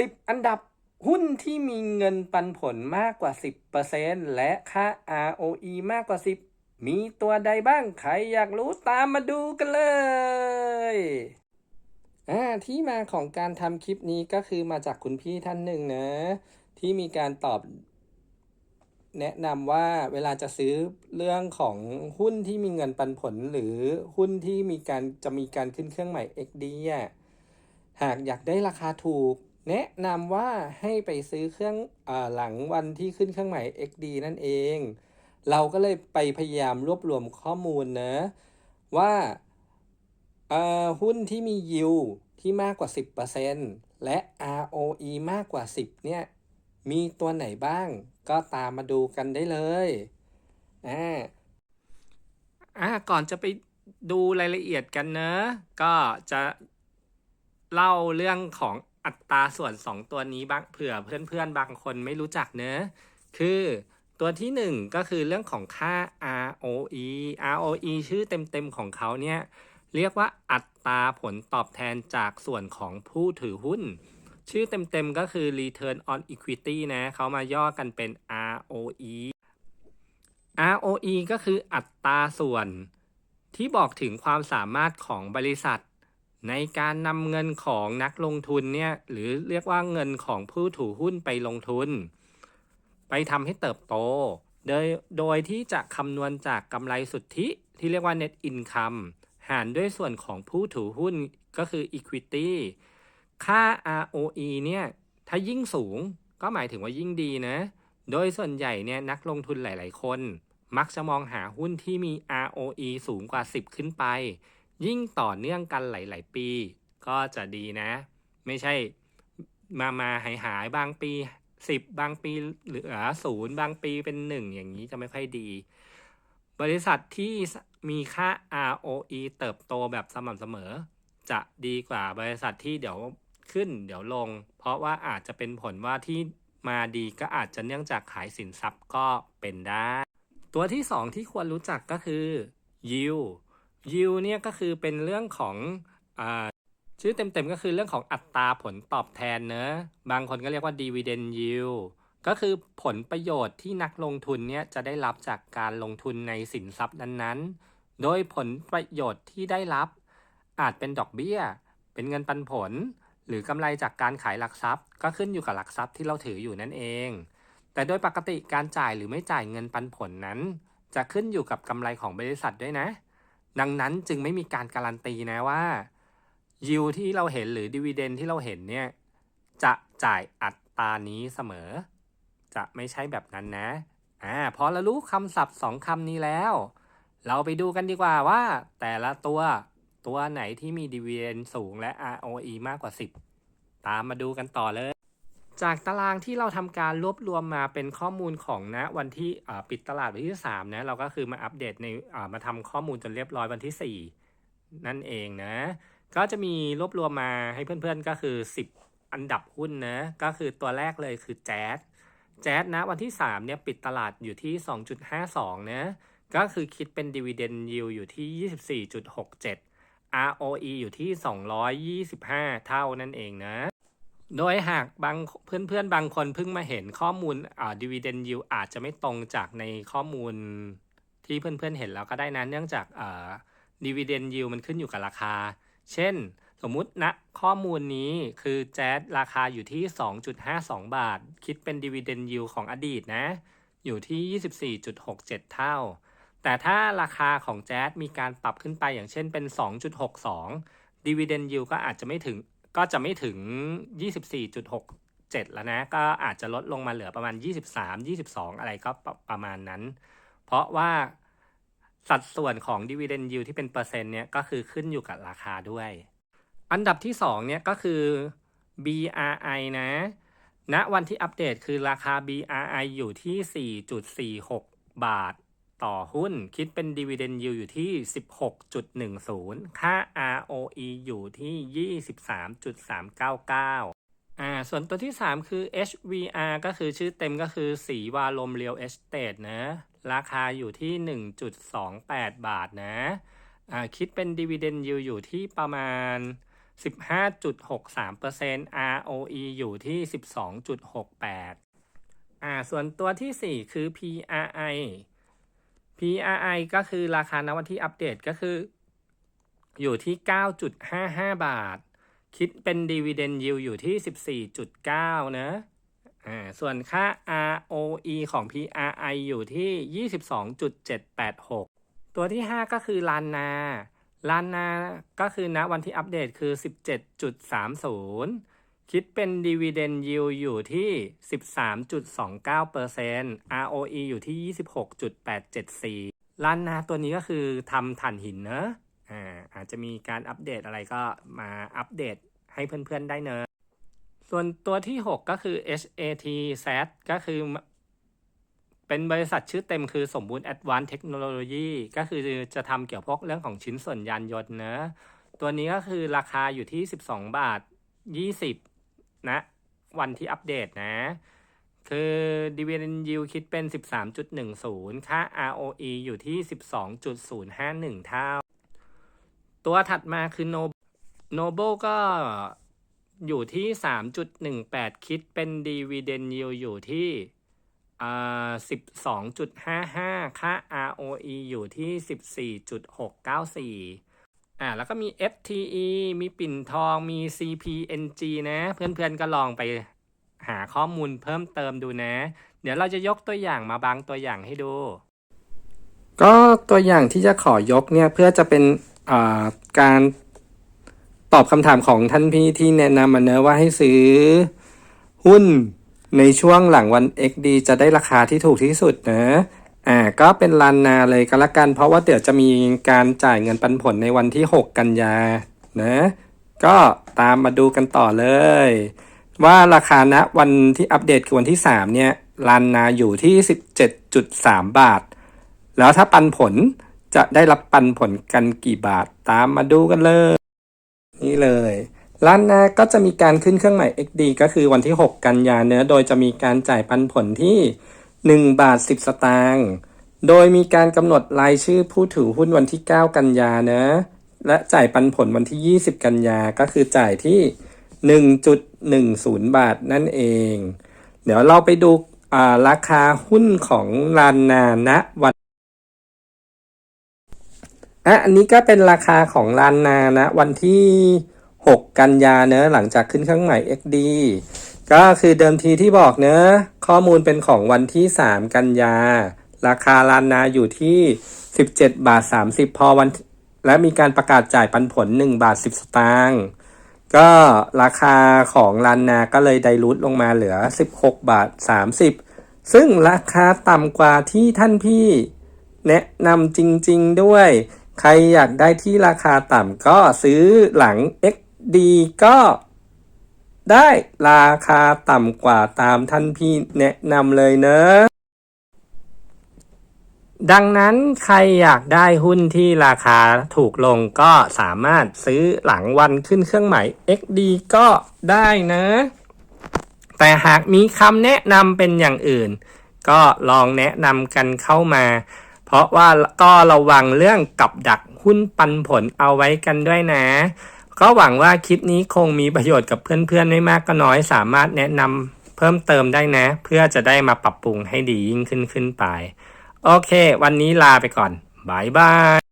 10 อันดับหุ้นที่มีเงินปันผลมากกว่า 10%และค่า ROE มากกว่า 10 มีตัวใดบ้าง ใครอยากรู้ตามมาดูกันเลยอ่าที่มาของการทำคลิปนี้ก็คือมาจากคุณพี่ท่านหนึ่งนะ ที่มีการตอบแนะนำว่าเวลาจะซื้อเรื่องของหุ้นที่มีเงินปันผลหรือหุ้นที่มีการจะมีการขึ้นเครื่องใหมาย XD อะหากอยากได้ราคาถูก แนะนำว่าให้ไปซื้อเครื่องอหลังวันที่ขึ้นเครื่องหมาย XD นั่นเอง เราก็เลยไปพยายามรวบรวมข้อมูลนะ ว่าหุ้นที่มียิวที่มากกว่า 10%และ ROE มากกว่า 10 เนี่ย มีตัวไหนบ้าง ก็ตามมาดูกันได้เลยอ่าอ่าก่อนจะไปดูรายละเอียดกันเนอะ ก็จะเล่าเรื่องของ อัตราส่วน 2 ตัวนี้บ้างเผื่อเพื่อนๆ บางคนไม่รู้จักเนอะคือตัวที่ 1 ก็คือเรื่องของค่า ROE ROE ชื่อเต็มๆของเขาเนี่ย เรียกว่าอัตราผลตอบแทนจากส่วนของผู้ถือหุ้น ชื่อเต็มๆก็คือ Return on Equity นะเขามาย่อกันเป็น ROE ROE ก็คืออัตราส่วนที่บอกถึงความสามารถของบริษัท ในการนำเงินของนักลงทุนเนี่ยหรือเรียกว่าเงินของผู้ถือหุ้นไปลงทุน ไปทำให้เติบโต โดยโดยที่จะคำนวณจากกำไรสุทธิที่เรียกว่า net income หารด้วยส่วนของผู้ถือหุ้นก็คือ equity ค่า ROE เนี่ยถ้ายิ่งสูงก็หมายถึงว่ายิ่งดีนะ โดยส่วนใหญ่เนี่ยนักลงทุนหลาย ๆ คน มักจะมองหาหุ้นที่มี ROE สูงกว่า 10 ขึ้นไป ยิ่งต่อเนื่องกันหลาย ๆ ปี ก็จะดีนะ ไม่ใช่มามาหายหายบางปี 10 บางปีเหลือศูนย์บางปีเป็น 1 อย่างนี้จะไม่ค่อยดี บริษัทที่มีค่า ROE เติบโตแบบสม่ำเสมอ จะดีกว่าบริษัทที่เดี๋ยวขึ้นเดี๋ยวลง เพราะว่าอาจจะเป็นผลว่าที่มาดีก็อาจจะเนื่องจากขายสินทรัพย์ก็เป็นได้ ตัวที่ 2 ที่ควรรู้จักก็คือ yield yield เนี่ยก็คือเป็นเรื่องของอชื่อเต็มๆก็คือเรื่องของอัตราผลตอบแทนเนอะบางคนก็เรียกว่า dividend yield ก็คือผลประโยชน์ที่นักลงทุนเนี่ยจะได้รับจากการลงทุนในสินทรัพย์นั้นๆ โดยผลประโยชน์ที่ได้รับ อาจเป็นดอกเบี้ย เป็นเงินปันผล หรือกำไรจากการขายหลักทรัพย์ ก็ขึ้นอยู่กับหลักทรัพย์ที่เราถืออยู่นั่นเอง แต่โดยปกติการจ่ายหรือไม่จ่ายเงินปันผลนั้น จะขึ้นอยู่กับกำไรของบริษัทด้วยนะ ดังนั้นจึงไม่มีการการันตีนะว่ายิวที่เราเห็นหรือดีเวเดนที่เราเห็นเนี่ยจะจ่ายอัตรานี้เสมอ จะไม่ใช่แบบนั้นนะอ่าพอเรารู้คำศัพท์สองคำนี้แล้ว เราไปดูกันดีกว่าว่า แต่ละตัวตัวไหนที่มี dividend สูงและ ROE มากกว่า 10 ตามมาดูกันต่อเลย จากตารางที่เราทำการรวบรวมมาเป็นข้อมูลของนะวันที่ปิดตลาดวันที่3นะเราก็คือมาอัปเดตในมาทำข้อมูลจนเรียบร้อยวันที่ 4 นั่นเองนะ ก็จะมีรวบรวมมาให้เพื่อนๆก็คือ 10 อันดับหุ้นนะก็คือตัวแรกเลยคือแจ๊สแจ๊สนะวันที่3เนี่ยปิดตลาดอยู่ที่ 2.52นะก็คือคิดเป็น dividend yield อยู่ที่ 24.67 ROE อยู่ที่ 225 เท่านั่นเองนะ โดยหากบางเพื่อนๆ บางคนเพิ่งมาเห็นข้อมูลอ่า dividend yield อาจจะไม่ตรงจากในข้อมูลที่เพื่อนๆเห็นแล้วก็ได้นะเนื่องจากอ่า dividend yield มันขึ้นอยู่กับราคา เช่น สมมุตินะข้อมูลนี้คือแจ๊สราคาอยู่ที่ 2.52 บาท คิดเป็น dividend yield ของอดีตนะ อยู่ที่ 24.67 เท่า แต่ถ้าราคาของแจ๊สมีการปรับขึ้นไปอย่างเช่นเป็น 2.62 dividend yield ก็อาจจะไม่ถึง ก็จะไม่ถึง 24.67 แล้วนะ ก็อาจจะลดลงมาเหลือประมาณ 23 22 อะไรก็ประประมาณนั้น เพราะว่าสัดส่วนของ dividend yield ที่เป็นเปอร์เซ็นต์เนี่ยก็คือขึ้นอยู่กับราคาด้วย อันดับที่2เนี่ยก็คือ BRI นะณวันที่อัปเดตคือราคา BRI อยู่ที่ 4.46 บาท ต่อหุ้น คิดเป็น dividend yield อยู่ที่ 16.10 ค่า ROE อยู่ที่ 23.399อ่าส่วนตัวที่ 3 คือ HVR ก็คือชื่อเต็มก็คือสีวาลม Real Estate นะ ราคาอยู่ที่ 1.28 บาทนะอ่าคิดเป็น dividend yield อยู่ที่ประมาณ 15.63% ROE อยู่ที่ 12.68อ่าส่วนตัวที่ 4 คือ PRI PRI ก็คือราคาณวันที่อัปเดตก็คือ อยู่ที่ 9.55 บาท คิดเป็น Dividend Yield อยู่ที่ 14.9 นะอ่าส่วนค่า ROE ของ PRI อยู่ที่ 22.786 ตัวที่ 5 ก็คือลานนาลานนาก็คือณวันที่อัปเดตคือ 17.30 คิดเป็น Dividend Yield อยู่ที่ 13.29% ROE อยู่ที่ 26.874ลานนาตัวนี้ก็คือทำถ่านหินเนอะอ่าอาจจะมีการอัปเดตอะไรก็มาอัปเดตให้เพื่อนๆได้เนอะส่วนตัวที่ 6 ก็คือ HAT SAT ก็คือเป็นบริษัทชื่อเต็มคือสมบูรณ์ Advanced Technology ก็คือจะทำเกี่ยวพวกเรื่องของชิ้นส่วนยานยนต์เนอะตัวนี้ก็คือราคาอยู่ที่ 12 บาท 20 นะวันที่อัปเดตนะ คือ Dividend Yield คิดเป็น 13.10 ค่า ROE อยู่ที่ 12.051 เท่า ตัวถัดมาคือ No Noble ก็อยู่ที่ 3.18 คิดเป็น Dividend Yield อยู่ที่12.55 ค่า ROE อยู่ที่ 14.694 อ่าแล้วก็มี FTE มีปิ่นทองมี CPNG นะ เพื่อนๆก็ลองไปหาข้อมูลเพิ่มเติมดูนะ เดี๋ยวเราจะยกตัวอย่างมาบางตัวอย่างให้ดู ก็ตัวอย่างที่จะขอยกเนี่ยเพื่อจะเป็นาการตอบคำถามของท่านพี่ที่แนะนำมาเนอะว่าให้ซื้อหุ้นในช่วงหลังวัน XD จะได้ราคาที่ถูกที่สุดนะ อ่าก็เป็นลานนาเลยก็แล้วกัน เพราะว่าเดี๋ยวจะมีการจ่ายเงินปันผลในวันที่ 6 กันยานะก็ตามมาดูกันต่อเลย ว่าราคาณวันที่อัปเดตคือวันที่ 3 เนี่ยลานนาอยู่ที่ 17.3 บาท แล้วถ้าปันผลจะได้รับปันผลกันกี่บาทตามมาดูกันเลย นี่เลยลานนาก็จะมีการขึ้นเครื่องหมาย XD ก็คือวันที่ 6 กันยาเนื้อะโดยจะมีการจ่ายปันผลที่ 1 บาท 10 สตางค์ โดยมีการกำหนดรายชื่อผู้ถือหุ้นวันที่ 9 กันยานะ และจ่ายปันผลวันที่ 20 กันยา ก็คือจ่ายที่ 1.10 บาทนั่นเอง เดี๋ยวเราไปดูาราคาหุ้นของลานนาณวันอะอันนี้ก็เป็นราคาของลานนานะ วันที่ 6 กันยาเนอะหลังจากขึ้นเครื่องหมาย XD ก็คือเดิมทีที่บอกเนอะข้อมูลเป็นของวันที่ 3 กันยา ราคาลานนาอยู่ที่ 17 บาท 30 พอวัน และมีการประกาศจ่ายปันผล 1 บาท 10 สตางค์ก็ราคาของลานนาก็เลยไดรูทลงมาเหลือ 16 บาท 30 ซึ่งราคาต่ำกว่าที่ท่านพี่แนะนำจริง ๆ ด้วย ใครอยากได้ที่ราคาต่ำก็ซื้อหลัง XD ก็ ได้ราคาต่ำกว่าตามท่านพี่แนะนำเลยเนอะดังนั้นใครอยากได้หุ้นที่ราคาถูกลงก็สามารถซื้อหลังวันขึ้นเครื่องหมาย XD ก็ได้นะ แต่หากมีคำแนะนำเป็นอย่างอื่น ก็ลองแนะนำกันเข้ามา เพราะว่าก็ระวังเรื่องกับดักหุ้นปันผลเอาไว้กันด้วยนะ ก็หวังว่าคลิปนี้คงมีประโยชน์กับเพื่อนๆไม่มากก็น้อยสามารถแนะนำเพิ่มเติมได้นะ เพื่อจะได้มาปรับปรุงให้ดียิ่งขึ้นขึ้นไป โอเค วันนี้ลาไปก่อนบายบาย